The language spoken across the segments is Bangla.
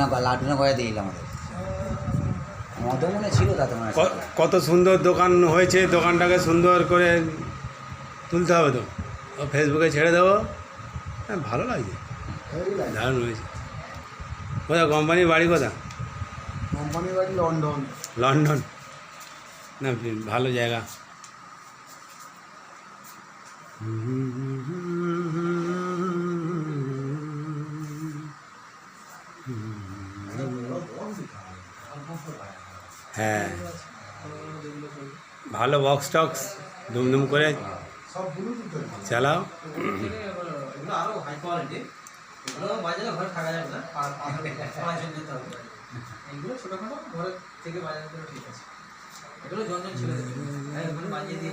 না লাড্ডু না গয়া দিয়েছিল আমাদের মনে ছিল তাতে মনে কত সুন্দর দোকান হয়েছে দোকানটাকে সুন্দর করে তুলতে হবে তো। ও ফেসবুকে ছেড়ে দেবো। হ্যাঁ ভালো লাগছে। দারুণ হয়েছে। কোথা কোম্পানির বাড়ি কোথা কোম্পানির বাড়ি লন্ডন। লন্ডন। না ভালো জায়গা। হ্যাঁ। ভালো বক্স টক্স দুমদুম করে সব ব্লুটুথ চালাও। এগুলো আরও হাই কোয়ালিটি এগুলো বাজারে ঘরে থাকা যাবে না পা- পা- পাঁচজন যেতে হবে এইগুলো ছোটখাটো ঘরে থেকে বাজারে করে ঠিক আছে এগুলো জনজন ছেড়ে দেবে হ্যাঁ এগুলো বাজিয়ে দিয়ে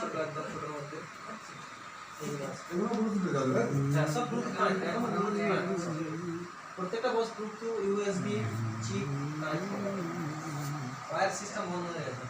এগুলো ব্লুটুথে যাবে হ্যাঁ, সব Bluetooth connect, এখন Bluetooth connect। প্রত্যেকটা boss Bluetooth USB chip wire system বন্ধ হয়ে গেছে